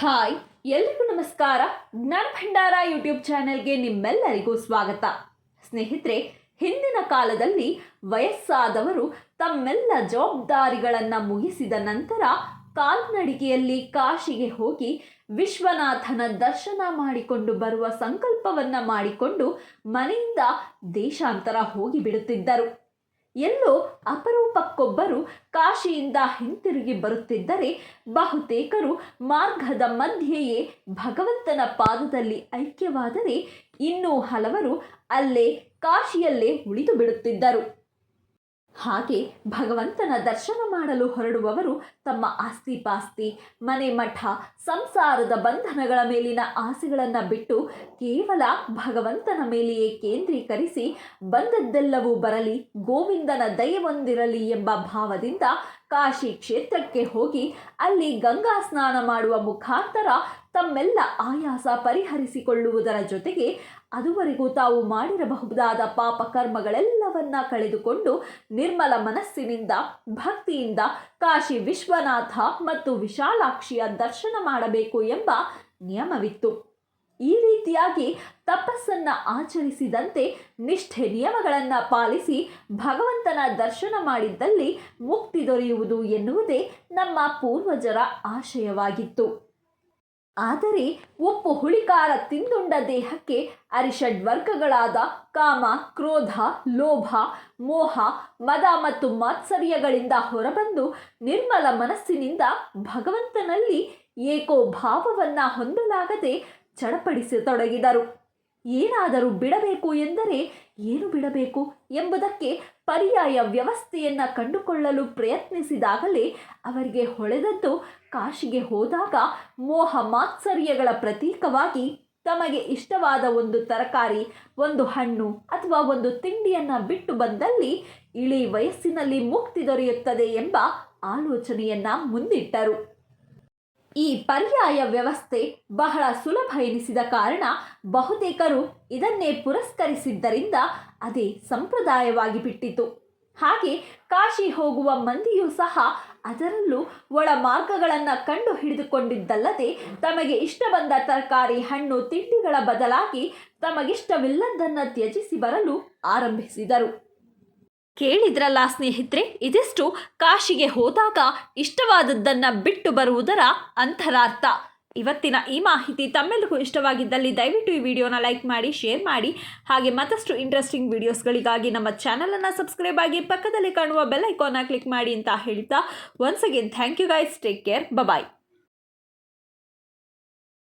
Hi, ಎಲ್ರಿಗೂ ನಮಸ್ಕಾರ. ಜ್ಞಾನ ಭಂಡಾರ ಯೂಟ್ಯೂಬ್ ಚಾನೆಲ್ಗೆ ನಿಮ್ಮೆಲ್ಲರಿಗೂ ಸ್ವಾಗತ. ಸ್ನೇಹಿತರೆ, ಹಿಂದಿನ ಕಾಲದಲ್ಲಿ ವಯಸ್ಸಾದವರು ತಮ್ಮೆಲ್ಲ ಜವಾಬ್ದಾರಿಗಳನ್ನು ಮುಗಿಸಿದ ನಂತರ ಕಾಲ್ನಡಿಗೆಯಲ್ಲಿ ಕಾಶಿಗೆ ಹೋಗಿ ವಿಶ್ವನಾಥನ ದರ್ಶನ ಮಾಡಿಕೊಂಡು ಬರುವ ಸಂಕಲ್ಪವನ್ನ ಮಾಡಿಕೊಂಡು ಮನೆಯಿಂದ ದೇಶಾಂತರ ಹೋಗಿ ಬಿಡುತ್ತಿದ್ದರು ಎಲ್ಲೋ ಅಪರೂಪಕ್ಕೊಬ್ಬರು ಕಾಶಿಯಿಂದ ಹಿಂತಿರುಗಿ ಬರುತ್ತಿದ್ದರೆ ಬಹುತೇಕರು ಮಾರ್ಗದ ಮಧ್ಯೆಯೇ ಭಗವಂತನ ಪಾದದಲ್ಲಿ ಐಕ್ಯವಾದರೆ ಇನ್ನೂ ಹಲವರು ಅಲ್ಲೇ ಕಾಶಿಯಲ್ಲೇ ಉಳಿದು ಬಿಡುತ್ತಿದ್ದರು ಹಾಗೆ ಭಗವಂತನ ದರ್ಶನ ಮಾಡಲು ಹೊರಡುವವರು ತಮ್ಮ ಆಸ್ತಿಪಾಸ್ತಿ ಮನೆ ಮಠ, ಸಂಸಾರದ ಬಂಧನಗಳ ಮೇಲಿನ ಆಸೆಗಳನ್ನು ಬಿಟ್ಟು ಕೇವಲ ಭಗವಂತನ ಮೇಲೆಯೇ ಕೇಂದ್ರೀಕರಿಸಿ ಬಂದದ್ದೆಲ್ಲವೂ ಬರಲಿ, ಗೋವಿಂದನ ದಯವೊಂದಿರಲಿ ಎಂಬ ಭಾವದಿಂದ ಕಾಶಿ ಕ್ಷೇತ್ರಕ್ಕೆ ಹೋಗಿ ಅಲ್ಲಿ ಗಂಗಾ ಸ್ನಾನ ಮಾಡುವ ಮುಖಾಂತರ ತಮ್ಮೆಲ್ಲ ಆಯಾಸ ಪರಿಹರಿಸಿಕೊಳ್ಳುವುದರ ಜೊತೆಗೆ ಅದುವರೆಗೂ ತಾವು ಮಾಡಿರಬಹುದಾದ ಪಾಪ ಕರ್ಮಗಳೆಲ್ಲವನ್ನ ಕಳೆದುಕೊಂಡು ನಿರ್ಮಲ ಮನಸ್ಸಿನಿಂದ, ಭಕ್ತಿಯಿಂದ ಕಾಶಿ ವಿಶ್ವನಾಥ ಮತ್ತು ವಿಶಾಲಾಕ್ಷಿಯ ದರ್ಶನ ಮಾಡಬೇಕು ಎಂಬ ನಿಯಮವಿತ್ತು. ಈ ರೀತಿಯಾಗಿ ತಪಸ್ಸನ್ನು ಆಚರಿಸಿದಂತೆ ನಿಷ್ಠೆ ನಿಯಮಗಳನ್ನು ಪಾಲಿಸಿ ಭಗವಂತನ ದರ್ಶನ ಮಾಡಿದ್ದಲ್ಲಿ ಮುಕ್ತಿ ದೊರೆಯುವುದು ಎನ್ನುವುದೇ ನಮ್ಮ ಪೂರ್ವಜರ ಆಶಯವಾಗಿತ್ತು. ಆದರೆ ಉಪ್ಪು ಹುಳಿಕಾರ ತಿಂದುಂಡ ದೇಹಕ್ಕೆ ಅರಿಷಡ್ ವರ್ಗಗಳಾದ ಕಾಮ, ಕ್ರೋಧ, ಲೋಭ, ಮೋಹ, ಮದ ಮತ್ತು ಮಾತ್ಸರ್ಯಗಳಿಂದ ಹೊರಬಂದು ನಿರ್ಮಲ ಮನಸ್ಸಿನಿಂದ ಭಗವಂತನಲ್ಲಿ ಏಕೋ ಭಾವವನ್ನು ಹೊಂದಲಾಗದೆ ಚಡಪಡಿಸತೊಡಗಿದರು. ಏನಾದರೂ ಬಿಡಬೇಕು ಎಂದರೆ ಏನು ಬಿಡಬೇಕು ಎಂಬುದಕ್ಕೆ ಪರ್ಯಾಯ ವ್ಯವಸ್ಥೆಯನ್ನು ಕಂಡುಕೊಳ್ಳಲು ಪ್ರಯತ್ನಿಸಿದಾಗಲೇ ಅವರಿಗೆ ಹೊಳೆದದ್ದು ಕಾಶಿಗೆ ಹೋದಾಗ ಮೋಹ ಮಾತ್ಸರ್ಯಗಳ ಪ್ರತೀಕವಾಗಿ ತಮಗೆ ಇಷ್ಟವಾದ ಒಂದು ತರಕಾರಿ, ಒಂದು ಹಣ್ಣು ಅಥವಾ ಒಂದು ತಿಂಡಿಯನ್ನು ಬಿಟ್ಟು ಬಂದಲ್ಲಿ ಇಳಿ ವಯಸ್ಸಿನಲ್ಲಿ ಮುಕ್ತಿ ದೊರೆಯುತ್ತದೆ ಎಂಬ ಆಲೋಚನೆಯನ್ನು ಮುಂದಿಟ್ಟರು. ಈ ಪರ್ಯಾಯ ವ್ಯವಸ್ಥೆ ಬಹಳ ಸುಲಭ ಎನಿಸಿದ ಕಾರಣ ಬಹುತೇಕರು ಇದನ್ನೇ ಪುರಸ್ಕರಿಸಿದ್ದರಿಂದ ಅದೇ ಸಂಪ್ರದಾಯವಾಗಿ ಬಿಟ್ಟಿತು. ಹಾಗೆ ಕಾಶಿ ಹೋಗುವ ಮಂದಿಯೂ ಸಹ ಅದರಲ್ಲೂ ಒಳ ಮಾರ್ಗಗಳನ್ನು ಕಂಡು ಹಿಡಿದುಕೊಂಡಿದ್ದಲ್ಲದೆ ತಮಗೆ ಇಷ್ಟ ಬಂದ ತರಕಾರಿ, ಹಣ್ಣು, ತಿಂಡಿಗಳ ಬದಲಾಗಿ ತಮಗಿಷ್ಟವಿಲ್ಲದನ್ನು ತ್ಯಜಿಸಿ ಬರಲು ಆರಂಭಿಸಿದರು. ಕೇಳಿದ್ರಲ್ಲ ಸ್ನೇಹಿತರೆ, ಇದಿಷ್ಟು ಕಾಶಿಗೆ ಹೋದಾಗ ಇಷ್ಟವಾದದ್ದನ್ನು ಬಿಟ್ಟು ಬರುವುದರ ಅಂತರಾರ್ಥ. ಇವತ್ತಿನ ಈ ಮಾಹಿತಿ ತಮ್ಮೆಲ್ಲರಿಗೂ ಇಷ್ಟವಾಗಿದ್ದಲ್ಲಿ ದಯವಿಟ್ಟು ಈ ವಿಡಿಯೋನ ಲೈಕ್ ಮಾಡಿ, ಶೇರ್ ಮಾಡಿ, ಹಾಗೆ ಮತ್ತಷ್ಟು ಇಂಟ್ರೆಸ್ಟಿಂಗ್ ವಿಡಿಯೋಸ್ಗಳಿಗಾಗಿ ನಮ್ಮ ಚಾನಲನ್ನು ಸಬ್ಸ್ಕ್ರೈಬ್ ಆಗಿ ಪಕ್ಕದಲ್ಲಿ ಕಾಣುವ ಬೆಲ್ ಐಕಾನ್ನ ಕ್ಲಿಕ್ ಮಾಡಿ ಅಂತ ಹೇಳ್ತಾ once again thank you guys take care bye